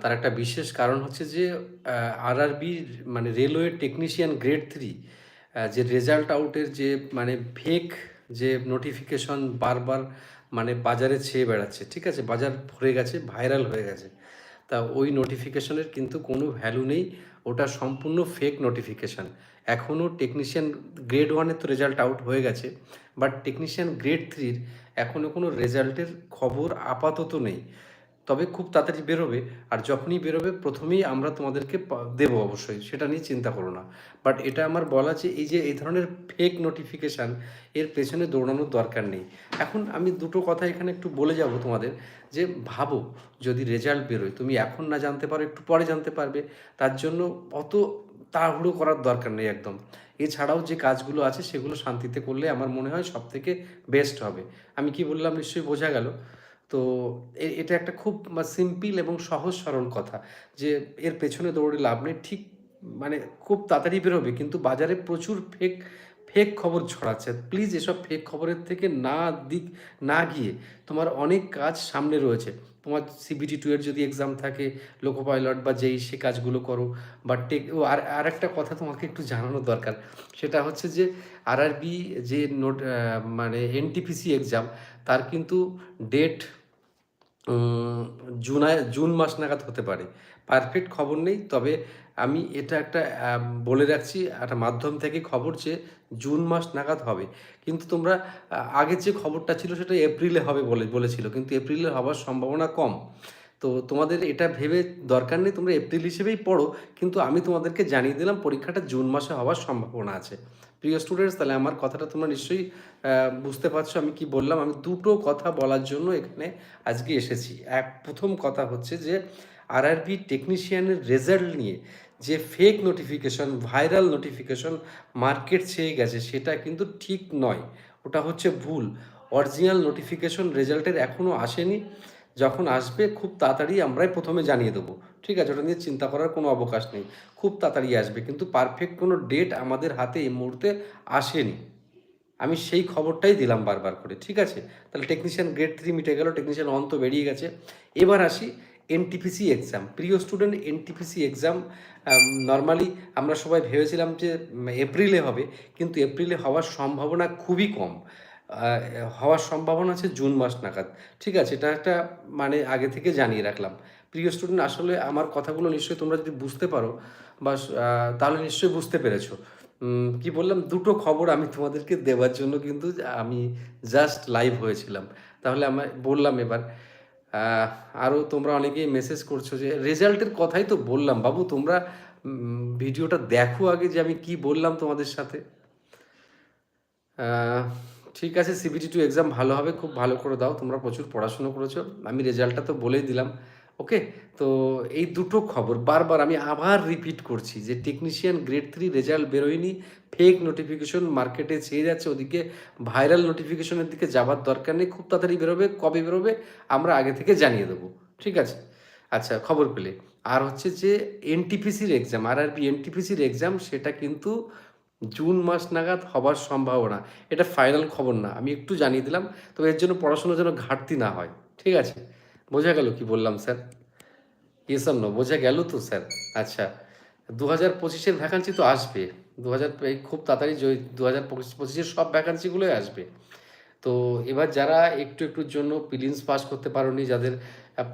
তার একটা বিশেষ কারণ হচ্ছে যে আর আরআরবি মানে রেলওয়ে টেকনিশিয়ান গ্রেড থ্রি যে রেজাল্ট আউটের যে মানে ফেক যে নোটিফিকেশন বারবার মানে বাজারে ছেয়ে বেড়াচ্ছে, ঠিক আছে? বাজার ভরে গেছে ভাইরাল হয়ে গেছে। তা ওই নোটিফিকেশনের কিন্তু কোনো ভ্যালু নেই, ওটা সম্পূর্ণ ফেক নোটিফিকেশান এখনও টেকনিশিয়ান গ্রেড ওয়ানের তো রেজাল্ট আউট হয়ে গেছে বাট টেকনিশিয়ান গ্রেড থ্রির এখনও কোনো রেজাল্টের খবর আপাতত নেই। তবে খুব তাড়াতাড়ি বেরোবে। আর যখনই বেরোবে, প্রথমেই আমরা তোমাদেরকে দেবো অবশ্যই। সেটা নিয়ে চিন্তা করো না। বাট এটা আমার বলা যে, এই যে, এই ধরনের ফেক নোটিফিকেশান এর পেছনে দৌড়ানোর দরকার নেই। এখন আমি দুটো কথা এখানে একটু বলে যাব তোমাদের। যে, ভাবো, যদি রেজাল্ট বেরোয়, তুমি এখন না জানতে পারো, একটু পরে জানতে পারবে। তার জন্য অত তাড়াহুড়ো করার দরকার নেই একদম। এছাড়াও যে কাজগুলো আছে, সেগুলো শান্তিতে করলে আমার মনে হয় সব থেকে বেস্ট হবে। আমি কি বললাম, নিশ্চয়ই বোঝা গেল। তো এটা একটা খুব সিম্পল এবং সহজ সরল কথা যে এর পেছনে দৌড়ে লাভ নেই। ঠিক মানে খুব তাড়াতাড়ি বেরোবে কিন্তু বাজারে প্রচুর ফেক ফেক খবর ছড়াচ্ছে। প্লিজ এসব ফেক খবরের থেকে না দিক, না গিয়ে তোমার অনেক কাজ সামনে রয়েছে। তোমার সিবিটি টু এর যদি এক্সাম থাকে লোকো পাইলট বা যেই সে কাজগুলো করো, বা টেক ও আর আর একটা কথা তোমাকে একটু জানানোর দরকার। সেটা হচ্ছে যে আরআরবি যে নোট মানে এনটিপিসি এক্সাম তার কিন্তু ডেট জুনায় জুন মাস নাগাদ হতে পারে। পারফেক্ট খবর নেই, তবে আমি এটা একটা বলে রাখছি, একটা মাধ্যম থেকে খবর যে জুন মাস নাগাদ হবে। কিন্তু তোমরা আগের যে খবরটা ছিল সেটা এপ্রিলে হবে বলে, বলেছিল, কিন্তু এপ্রিলে হওয়ার সম্ভাবনা কম। তো তোমাদের এটা ভেবে দরকার নেই, তোমরা এপ্রিল হিসেবেই পড়ো, কিন্তু আমি তোমাদেরকে জানিয়ে দিলাম পরীক্ষাটা জুন মাসে হওয়ার সম্ভাবনা আছে। প্রিয় স্টুডেন্টস তাহলে আমার কথাটা তোমরা নিশ্চয়ই বুঝতে পারছ আমি কি বললাম? আমি দুটো কথা বলার জন্য এখানে আজকে এসেছি। এক, প্রথম কথা হচ্ছে যে আরআরবি টেকনিশিয়ানের রেজাল্ট নিয়ে যে fake notification viral notification market ছেয়ে গেছে, সেটা কিন্তু ঠিক নয়। ওটা হচ্ছে ভুল। অরিজিনাল নোটিফিকেশন রেজাল্টের এখনও আসেনি। যখন আসবে, খুব তাড়াতাড়ি আমরাই প্রথমে জানিয়ে দেবো। ঠিক আছে? ওটা নিয়ে চিন্তা করার কোনো অবকাশ নেই। খুব তাড়াতাড়ি আসবে। কিন্তু পারফেক্ট কোনো ডেট আমাদের হাতে এই মুহূর্তে আসেনি। আমি সেই খবরটাই দিলাম বারবার করে। ঠিক আছে? তাহলে টেকনিশিয়ান গ্রেড থ্রি মিটে গেল। টেকনিশিয়ান অন তো বেরিয়ে গেছে। এবার আসি এনটিপিসি এক্সাম প্রিয় স্টুডেন্ট এনটিপিসি এক্সাম নর্মালি আমরা সবাই ভেবেছিলাম যে এপ্রিলে হবে। কিন্তু এপ্রিলে হওয়ার সম্ভাবনা খুবই কম। হওয়ার সম্ভাবনা আছে জুন মাস নাগাদ। ঠিক আছে, এটা একটা মানে আগে থেকে জানিয়ে রাখলাম। প্রিয় স্টুডেন্ট আসলে আমার কথাগুলো নিশ্চয়ই তোমরা যদি বুঝতে পারো বা তাহলে নিশ্চয়ই বুঝতে পেরেছ। কি বললাম, দুটো খবর আমি তোমাদেরকে দেওয়ার জন্য কিন্তু আমি জাস্ট লাইভ হয়েছিলাম। তাহলে আমি বললাম এবার আরও তোমরা অনেকেই মেসেজ করছ যে রেজাল্টের কথাই তো বললাম। বাবু, তোমরা ভিডিওটা দেখো আগে যে আমি কি বললাম তোমাদের সাথে। ঠিক আছে সিবিটি টু এক্সাম ভালো হবে, খুব ভালো করে দাও, তোমরা প্রচুর পড়াশুনো করেছ। আমি রেজাল্টটা তো বলেই দিলাম ওকে তো এই দুটো খবর, বারবার আমি আবার রিপিট করছি যে টেকনিশিয়ান গ্রেড থ্রি রেজাল্ট বেরোয়নি ফেক নোটিফিকেশন মার্কেটে ছেয়ে যাচ্ছে, ওদিকে ভাইরাল নোটিফিকেশনের দিকে যাবার দরকার নেই, খুব তাড়াতাড়ি বেরোবে, কবে বেরোবে, আমরা আগে থেকে জানিয়ে দেবো, ঠিক আছে? আচ্ছা খবর পেলে। আর হচ্ছে যে এনটিপিসির এক্সাম আর আরবি এনটিপিসির এক্সাম সেটা কিন্তু জুন মাস নাগাদ হবার সম্ভাবনা। এটা ফাইনাল খবর না, আমি একটু জানিয়ে দিলাম, তবে এর জন্য পড়াশোনার যেন ঘাটতি না হয়, ঠিক আছে? বোঝা গেল কি বললাম, স্যার? এসব নো বোঝা গেল তো, স্যার? আচ্ছা দু হাজার পঁচিশের ভ্যাকান্সি তো আসবে দু হাজার খুব তাড়াতাড়ি দু হাজার পঁচিশ, পঁচিশের সব ভ্যাকান্সিগুলোই আসবে। তো এবার যারা একটু একটুর জন্য প্রিলিমস পাস করতে পারোনি, যাদের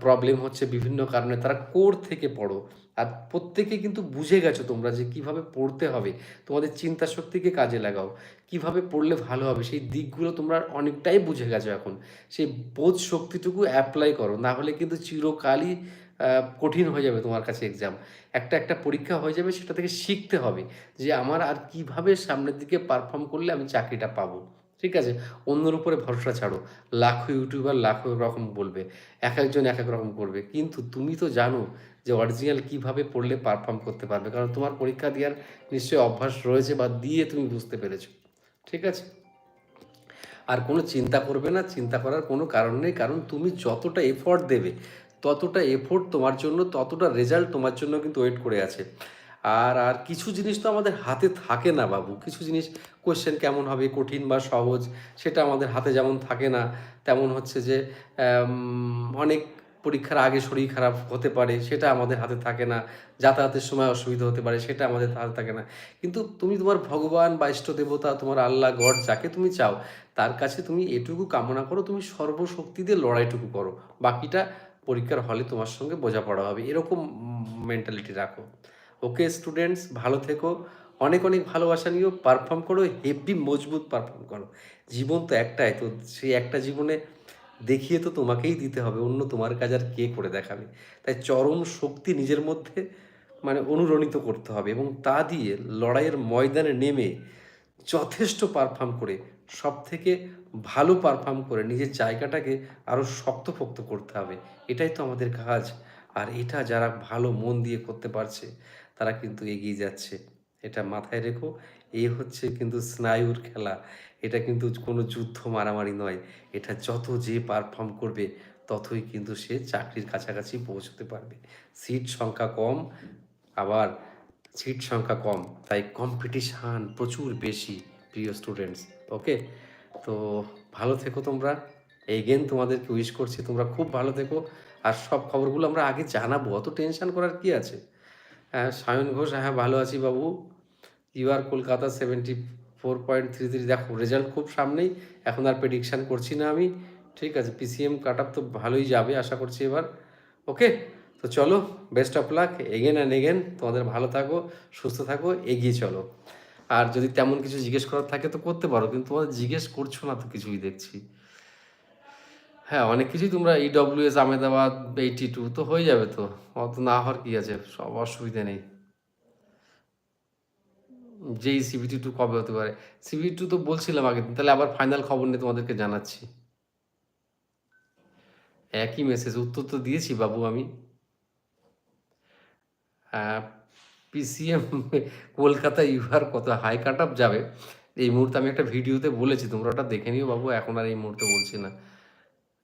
প্রবলেম হচ্ছে বিভিন্ন কারণে, তারা কোর থেকে পড়ো আর প্রত্যেকে কিন্তু বুঝে গেছো তোমরা যে কীভাবে পড়তে হবে। তোমাদের চিন্তা শক্তিকে কাজে লাগাও। কীভাবে পড়লে ভালো হবে? সেই দিকগুলো তোমরা অনেকটাই বুঝে গেছো এখন। সেই বোধ শক্তিটুকু অ্যাপ্লাই করো। না হলে কিন্তু চিরকালই কঠিন হয়ে যাবে তোমার কাছে এক্সাম একটা একটা পরীক্ষা হয়ে যাবে, সেটা থেকে শিখতে হবে যে আমার আর কীভাবে সামনের দিকে পারফর্ম করলে আমি চাকরিটা পাবো। ঠিক আছে? অন্যের উপরে ভরসা ছাড়ো। লাখো ইউটিউবার লাখো রকম বলবে এক একজন এক এক রকম করবে। কিন্তু তুমি তো জানো যে অরিজিনাল কীভাবে পড়লে পারফর্ম করতে পারবে। কারণ তোমার পরীক্ষা দেওয়ার নিশ্চয়ই অভ্যাস রয়েছে বা দিয়ে তুমি বুঝতে পেরেছ। ঠিক আছে? আর কোনো চিন্তা করবে না। চিন্তা করার কোনো কারণ নেই। কারণ তুমি যতটা এফোর্ট দেবে, ততটা এফোর্ট তোমার জন্য, ততটা রেজাল্ট তোমার জন্য কিন্তু ওয়েট করে আছে। আর আর কিছু জিনিস তো আমাদের হাতে থাকে না বাবু। কিছু জিনিস কোয়েশ্চেন কেমন হবে, কঠিন বা সহজ, সেটা আমাদের হাতে যেমন থাকে না, তেমন হচ্ছে যে অনেক পরীক্ষার আগে শরীর খারাপ হতে পারে, সেটা আমাদের হাতে থাকে না। যাতায়াতের সময় অসুবিধা হতে পারে, সেটা আমাদের হাতে থাকে না। কিন্তু তুমি তোমার ভগবান বা ইষ্ট দেবতা তোমার আল্লাহ, গড যাকে তুমি চাও, তার কাছে তুমি এটুকু কামনা করো, তুমি সর্বশক্তি দিয়ে লড়াইটুকু করো। বাকিটা পরীক্ষার হলে তোমার সঙ্গে বোঝাপড়া হবে। এরকম মেন্টালিটি রাখো। ওকে স্টুডেন্টস ভালো থেকো। অনেক অনেক ভালোবাসা নিয়েও পারফর্ম করো হেভি মজবুত পারফর্ম করো। জীবন তো একটাই, তো সেই একটা জীবনে দেখিয়ে তো তোমাকেই দিতে হবে। অন্য তোমার কাজ আর কে করে দেখাবে? তাই চরম শক্তি নিজের মধ্যে মানে অনুরণিত করতে হবে এবং তা দিয়ে লড়াইয়ের ময়দানে নেমে যথেষ্ট পারফর্ম করে সব থেকে ভালো পারফর্ম করে নিজের জায়গাটাকে আরও শক্তপোক্ত করতে হবে। এটাই তো আমাদের কাজ। আর এটা যারা ভালো মন দিয়ে করতে পারছে তারা কিন্তু এগিয়ে যাচ্ছে। এটা মাথায় রেখো এই হচ্ছে কিন্তু স্নায়ুর খেলা। এটা কিন্তু কোনো যুদ্ধ মারামারি নয়। এটা যত যে পারফর্ম করবে, ততই কিন্তু সে চাকরির কাছাকাছি পৌঁছতে পারবে। সিট সংখ্যা কম, আবার সিট সংখ্যা কম, তাই কম্পিটিশান প্রচুর বেশি, প্রিয় স্টুডেন্টস ওকে তো ভালো থেকো তোমরা। এগেন তোমাদেরকে উইশ করছি, তোমরা খুব ভালো থেকো। আর সব খবরগুলো আমরা আগে জানাব, অত টেনশন করার কি আছে? হ্যাঁ সায়ন ঘোষ হ্যাঁ ভালো আছি বাবু। U R Kolkata seventy four point three three দেখো রেজাল্ট খুব সামনেই, এখন আর প্রেডিকশান করছি না আমি, ঠিক আছে? পিসিএম কাট তো ভালোই যাবে, আশা করছি এবার ওকে তো চলো best of luck again and again তোমাদের ভালো থাকো, সুস্থ থাকো, এগিয়ে চলো। আর যদি তেমন কিছু জিজ্ঞেস করার থাকে তো করতে পারো, কিন্তু তোমাদের জিজ্ঞেস করছ না তো কিছুই দেখছি। হ্যাঁ অনেক কিছুই তোমরা ইডব্লিউএস আহমেদাবাদ এইটি টু তো হয়ে যাবে তো। অত না হওয়ার কি আছে? সব অসুবিধা নেই। যেই সিবিটি টু কবে হতে পারে? সিবিটি টু তো বলছিলাম আগে, তাহলে আবার ফাইনাল খবর নিয়ে তোমাদেরকে জানাচ্ছি। একই মেসেজ উত্তর তো দিয়েছি বাবু আমি। পিসিএম কলকাতা ইউআর কত হাই কাট আপ যাবে? এই মুহূর্তে আমি একটা ভিডিওতে বলেছি, তোমরা ওটা দেখে নিও বাবু, এখন আর এই মুহূর্তে বলছি না।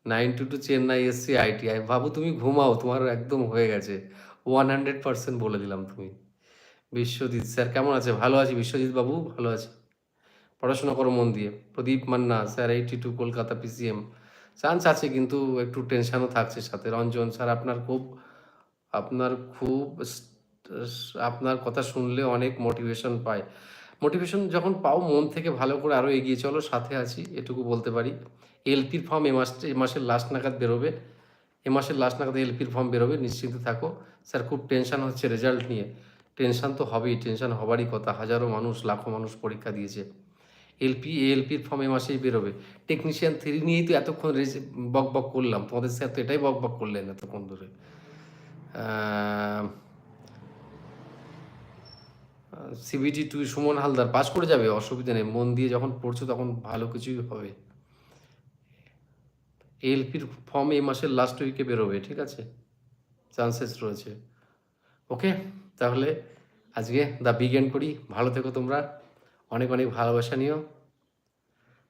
Nine two two Chennai SC ITI. বাবু, তুমি ঘুমাও তোমার একদম হয়ে গেছে। ওয়ান হান্ড্রেড পার্সেন্ট বলে দিলাম তুমি। বিশ্বজিৎ স্যার, কেমন আছে? ভালো আছি? বিশ্বজিৎ বাবু, ভালো আছে। পড়াশোনা করো মন দিয়ে। Pradip Manna, sir eighty two Kolkata PCM chance আছে, কিন্তু একটু টেনশনও থাকছে সাথে। রঞ্জন স্যার, আপনার খুব আপনার খুব আপনার কথা শুনলে অনেক মোটিভেশন পায়। মোটিভেশন যখন পাও, মন থেকে ভালো করে আরও এগিয়ে চলো, সাথে আছি, এটুকু বলতে পারি। এলপির ফর্ম এ মাস, এ মাসের লাস্ট নাগাদ বেরোবে। এ মাসের লাস্ট নাগাদ এলপির ফর্ম বেরোবে, নিশ্চিন্ত থাকো। স্যার খুব টেনশন হচ্ছে রেজাল্ট নিয়ে। টেনশন তো হবেই টেনশান হবারই কথা। হাজারো মানুষ, লাখো মানুষ পরীক্ষা দিয়েছে। এলপি এলপির ফর্ম এ মাসেই বেরোবে। টেকনিশিয়ান থ্রি নিয়েই তো এতক্ষণ বক বক করলাম। তোমাদের স্যার তো এটাই বক বক করলেন এতক্ষণ ধরে। CBT two Suman Haldar pass করে যাবে? অসুবিধা নেই। মন দিয়ে যখন পড়ছো তখন ভালো কিছুই হবে। এলপির ফর্ম এই মাসের লাস্ট উইকে বেরোবে, ঠিক আছে? চান্সেস রয়েছে। ওকে তাহলে আজকে দ্য বিগেন করি। ভালো থেকো তোমরা। অনেক অনেক ভালোবাসা নিও।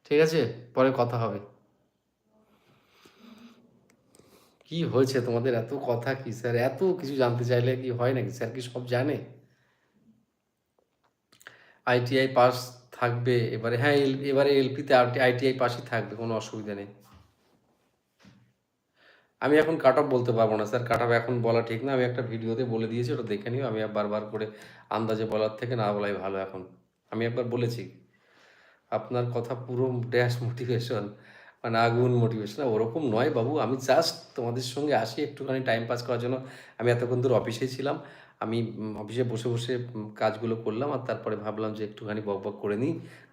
ঠিক আছে? পরে কথা হবে। কি হয়েছে তোমাদের? এত কথা কি স্যার এত কিছু জানতে চাইলে কি হয় নাকি? স্যার কি সব জানে? আইটিআই পাস থাকবে। এবারে হ্যাঁ এবারে এলপিতে আইটিআই পাসই থাকবে, কোনো অসুবিধা নেই। আমি এখন কাট অফ বলতে পারব না। স্যার কাট অফ এখন বলা ঠিক না। আমি একটা ভিডিওতে বলে দিয়েছি, ওটা দেখে নিও। আমি বারবার করে আন্দাজে বলার থেকে না বলাই ভালো এখন। আমি একবার বলেছি, আপনার কথা পুরো ড্যাশ মোটিভেশন মানে আগুন মোটিভেশন ওরকম নয় বাবু, আমি জাস্ট তোমাদের সঙ্গে আসি, একটুখানি টাইম পাস করার জন্য। আমি এতক্ষণ দূর অফিসেই ছিলাম। আমি অফিসে বসে বসে কাজগুলো করলাম আর তারপরে ভাবলাম যে একটুখানি বক বক করে নিই।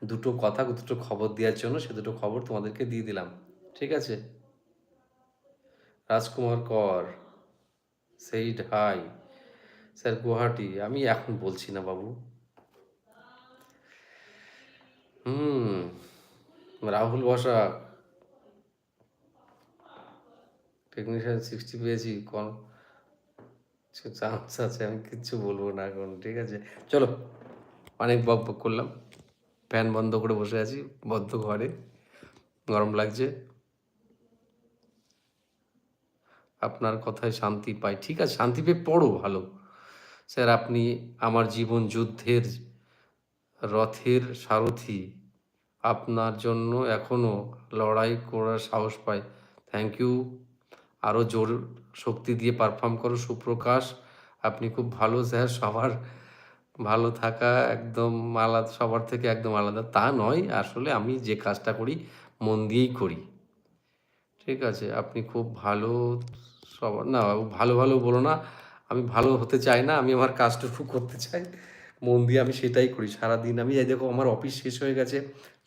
দুটো কথা, দুটো খবর দেওয়ার জন্য সে দুটো খবর তোমাদেরকে দিয়ে দিলাম। ঠিক আছে? রাজকুমার কর সেইড হাই স্যার গুয়াহাটি, আমি এখন বলছি না বাবু। হুম, রাহুল বসাক। টেকনিশিয়ান সিক্সটি পেয়েছি, কোন চান্স আছে আমি কিচ্ছু বলব না এখন, ঠিক আছে। চলো, অনেক বক বক করলাম। ফ্যান বন্ধ করে বসে আছি, বদ্ধ ঘরে, গরম লাগছে। আপনার কথায় শান্তি পাই। ঠিক আছে, শান্তি পেয়ে পড়ো ভালো। স্যার, আপনি আমার জীবন যুদ্ধের রথের সারথি। আপনার জন্য এখনও লড়াই করার সাহস পাই। থ্যাংক ইউ আরও জোর শক্তি দিয়ে পারফর্ম করো, সুপ্রকাশ। আপনি খুব ভালো, স্যার। সবার ভালো থাকা একদম আলাদা, সবার থেকে একদম আলাদা। তা নয়, আসলে আমি যে কাজটা করি, মন দিয়েই করি। ঠিক আছে, আপনি খুব ভালো সবার না, ভালো ভালো বলো না, আমি ভালো হতে চাই না, আমি আমার কাজটুকু করতে চাই, মন দিয়ে আমি সেটাই করি। সারাদিন আমি, এই দেখো আমার অফিস শেষ হয়ে গেছে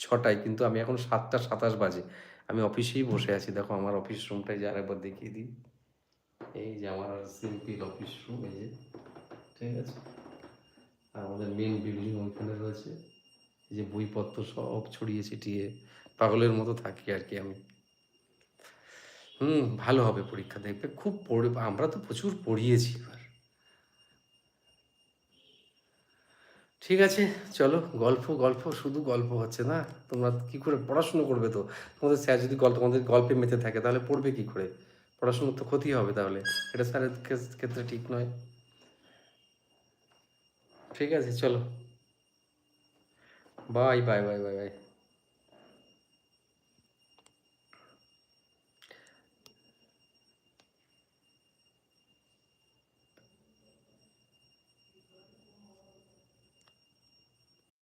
ছটায়, কিন্তু আমি এখন সাতটা সাতাশ বাজে, আমি অফিসেই বসে আছি, দেখো আমার অফিস রুমটাই যে আরেকবার দেখিয়ে দিই। এই যে আমার সিম্পল অফিস রুম, এই যে, ঠিক আছে, আর আমাদের মেন বিল্ডিং ওইখানে রয়েছে যে বইপত্র সব ছড়িয়ে ছিটিয়ে পাগলের মতো থাকি আর কি আমি। হুম, ভালো হবে পরীক্ষা, দেখবে খুব পড়ে, আমরা তো প্রচুর পড়িয়েছি এবার। ঠিক আছে, চলো, গল্প গল্প, শুধু গল্প হচ্ছে না, তোমরা কি করে পড়াশুনো করবে তো? তোমাদের স্যার যদি গল্প, তোমাদের গল্পে মেতে থাকে, তাহলে পড়বে কি করে? পড়াশুনোর তো ক্ষতি হবে তাহলে, এটা স্যারের ক্ষেত্রে ঠিক নয়। ঠিক আছে, চলো। Bye bye bye bye bye.